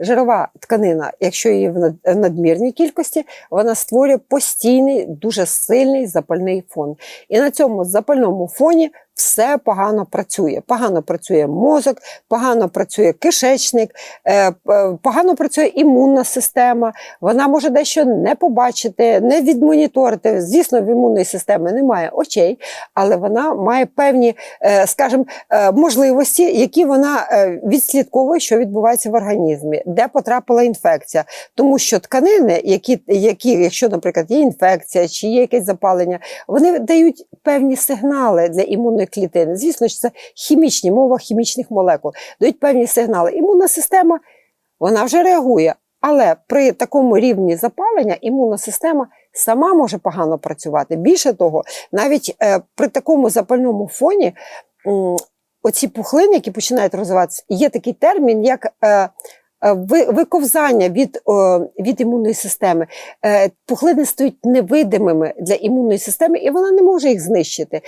жирова тканина, якщо її в надмірній кількості, вона створює постійний, дуже сильний запальний фон. І на цьому запальному фоні все погано працює. Погано працює мозок, погано працює кишечник, е, погано працює імунна система. Вона може дещо не побачити, не відмоніторити. Звісно, в імунної системи немає очей, але вона має певні, е, скажімо, е, можливості, які вона е, відслідковує, що відбувається в організмі, де потрапила інфекція. Тому що тканини, які, які, якщо, наприклад, є інфекція чи є якесь запалення, вони дають певні сигнали для імунної клітини. Звісно, що це хімічні, мова хімічних молекул, дають певні сигнали. Імунна система вона вже реагує. Але при такому рівні запалення імунна система сама може погано працювати. Більше того, навіть е, при такому запальному фоні оці пухлини, які починають розвиватися, є такий термін, як е, е, виковзання від, від імунної системи. Пухлини стають невидимими для імунної системи, і вона не може їх знищити.